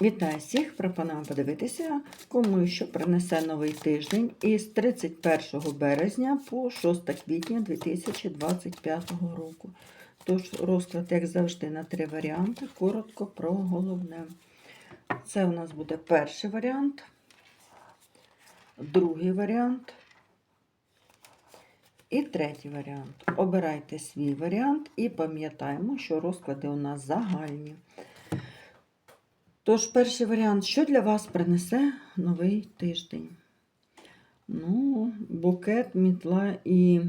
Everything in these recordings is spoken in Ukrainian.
Вітаю всіх! Пропоную подивитися, кому що принесе новий тиждень із 31 березня по 6 квітня 2025 року. Тож розклад, як завжди, на три варіанти. Коротко про головне. Це у нас буде перший варіант, другий варіант і третій варіант. Обирайте свій варіант і пам'ятаємо, що розклади у нас загальні. Тож, перший варіант, що для вас принесе новий тиждень? Ну, букет, мітла і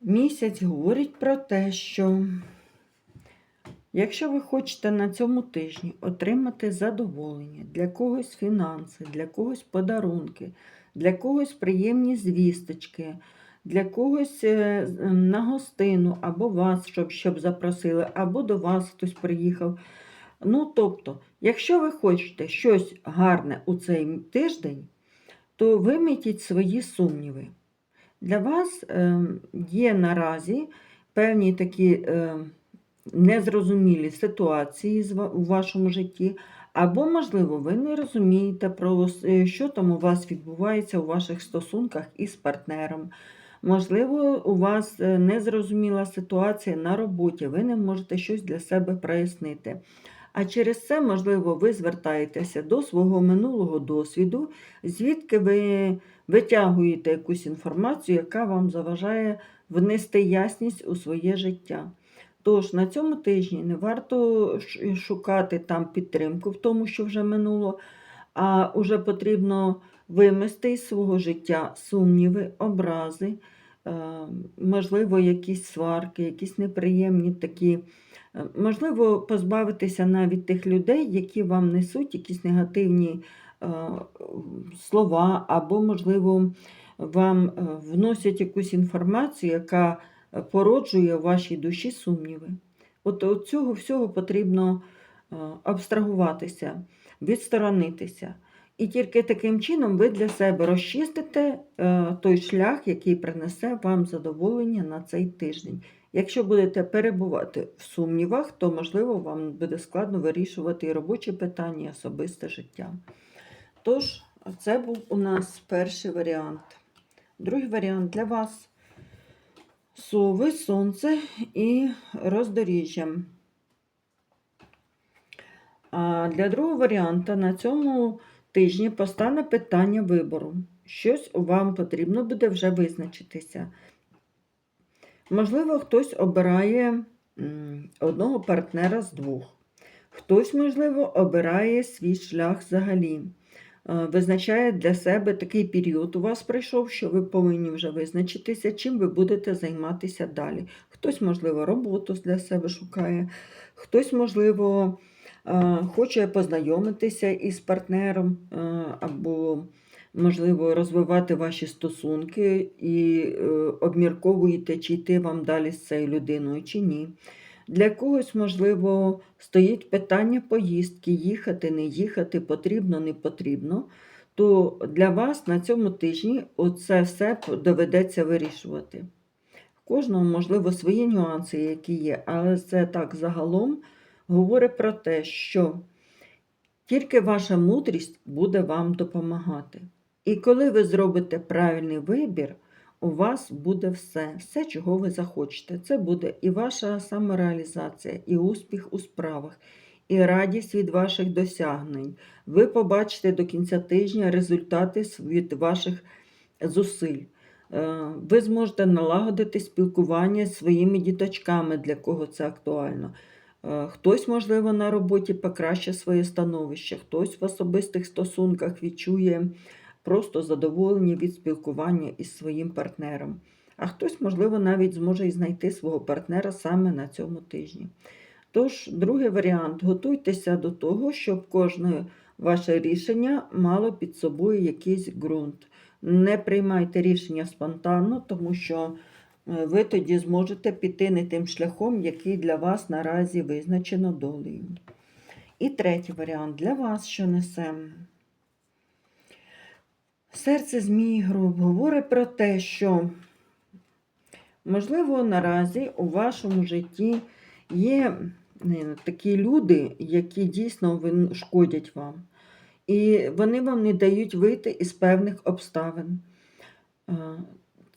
місяць говорить про те, що якщо ви хочете на цьому тижні отримати задоволення, для когось фінанси, для когось подарунки, для когось приємні звісточки, для когось е, на гостину, або вас, щоб, щоб запросили, або до вас хтось приїхав. Ну, тобто, якщо ви хочете щось гарне у цей тиждень, то вимітіть свої сумніви. Для вас е, є наразі певні такі е, незрозумілі ситуації у вашому житті, або, можливо, ви не розумієте, про е, що там у вас відбувається у ваших стосунках із партнером. Можливо, у вас е, незрозуміла ситуація на роботі, ви не можете щось для себе прояснити. А через це, можливо, ви звертаєтеся до свого минулого досвіду, звідки ви витягуєте якусь інформацію, яка вам заважає внести ясність у своє життя. Тож на цьому тижні не варто шукати там підтримку в тому, що вже минуло, а вже потрібно вимести із свого життя сумніви, образи, можливо, якісь сварки, якісь неприємні такі. Е, Можливо, позбавитися навіть тих людей, які вам несуть якісь негативні е, слова, або, можливо, вам е, вносять якусь інформацію, яка е, породжує в вашій душі сумніви. От от цього всього потрібно е, абстрагуватися, відсторонитися. І тільки таким чином ви для себе розчистите е, той шлях, який принесе вам задоволення на цей тиждень. Якщо будете перебувати в сумнівах, то, можливо, вам буде складно вирішувати і робочі питання, і особисте життя. Тож, це був у нас перший варіант. Другий варіант для вас сови, сонце і роздоріжжя. А для другого варіанта на цьому тижні постане питання вибору. Щось вам потрібно буде вже визначитися. Можливо, хтось обирає одного партнера з двох. Хтось, можливо, обирає свій шлях взагалі. Е, Визначає для себе такий період у вас прийшов, що ви повинні вже визначитися, чим ви будете займатися далі. Хтось, можливо, роботу для себе шукає, хтось, можливо, хоче познайомитися із партнером е, або можливо, розвивати ваші стосунки і е, обмірковуєте, чи йти вам далі з цією людиною, чи ні. Для когось, можливо, стоїть питання поїздки, їхати, не їхати, потрібно, не потрібно. То для вас на цьому тижні оце все доведеться вирішувати. В кожного, можливо, свої нюанси, які є, але це так загалом говорить про те, що тільки ваша мудрість буде вам допомагати. І коли ви зробите правильний вибір, у вас буде все, все, чого ви захочете. Це буде і ваша самореалізація, і успіх у справах, і радість від ваших досягнень. Ви побачите до кінця тижня результати від ваших зусиль. Е, Ви зможете налагодити спілкування з своїми діточками, для кого це актуально. Е, Хтось, можливо, на роботі покращить своє становище, хтось в особистих стосунках відчує просто задоволення від спілкування із своїм партнером. А хтось, можливо, навіть зможе і знайти свого партнера саме на цьому тижні. Тож, другий варіант: готуйтеся до того, щоб кожне ваше рішення мало під собою якийсь ґрунт. Не приймайте рішення спонтанно, тому що ви тоді зможете піти не тим шляхом, який для вас наразі визначено долею. І третій варіант для вас, що несе. Серце Змії Груб говорить про те, що, можливо, наразі у вашому житті є е, такі люди, які дійсно шкодять вам. І вони вам не дають вийти із певних обставин.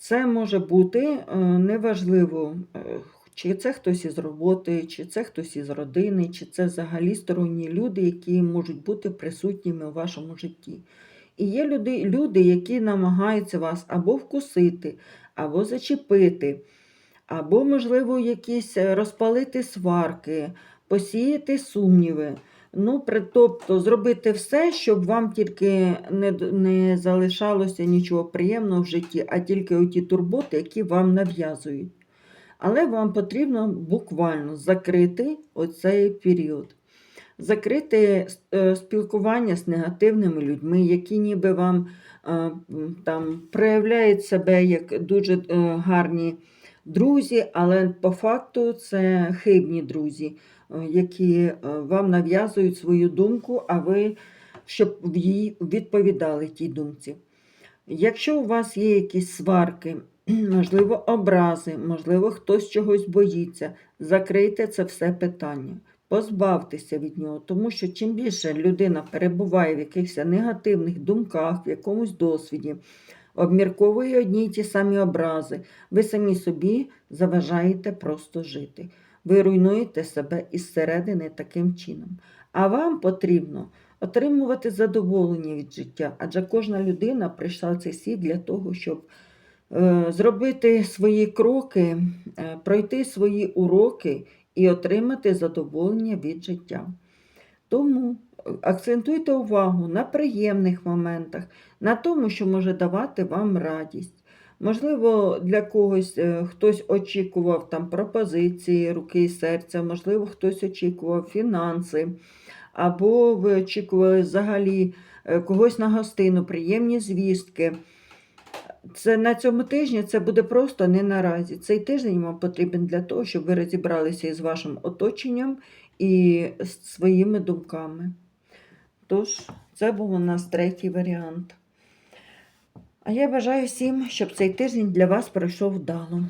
Це може бути е, неважливо, е, чи це хтось із роботи, чи це хтось із родини, чи це взагалі сторонні люди, які можуть бути присутніми у вашому житті. І є люди, люди, які намагаються вас або вкусити, або зачепити, або, можливо, якісь е, розпалити сварки, посіяти сумніви. Ну, тобто зробити все, щоб вам тільки не, не залишалося нічого приємного в житті, а тільки оті турботи, які вам нав'язують. Але вам потрібно буквально закрити оцей період. Закрити е, спілкування з негативними людьми, які ніби вам е, там проявляють себе як дуже е, гарні друзі, але по факту це хибні друзі, які е, вам нав'язують свою думку, а ви щоб їй відповідали тій думці. Якщо у вас є якісь сварки, можливо, образи, можливо, хтось чогось боїться, закрийте це все питання. Позбавтеся від нього, тому що чим більше людина перебуває в якихось негативних думках, в якомусь досвіді, обмірковує одні й ті самі образи, ви самі собі заважаєте просто жити. Ви руйнуєте себе із середини таким чином. А вам потрібно отримувати задоволення від життя, адже кожна людина прийшла в цей світ для того, щоб е, зробити свої кроки, е, пройти свої уроки і отримати задоволення від життя. Тому е, акцентуйте увагу на приємних моментах, на тому, що може давати вам радість. Можливо, для когось е, хтось очікував там пропозиції руки і серця, можливо, хтось очікував фінанси, або ви очікували взагалі е, когось на гостину, приємні звістки. Це на цьому тижні це буде просто не наразі. Цей тиждень вам потрібен для того, щоб ви розібралися із вашим оточенням і своїми думками. Тож, це був у нас третій варіант. А я бажаю всім, щоб цей тиждень для вас пройшов вдало.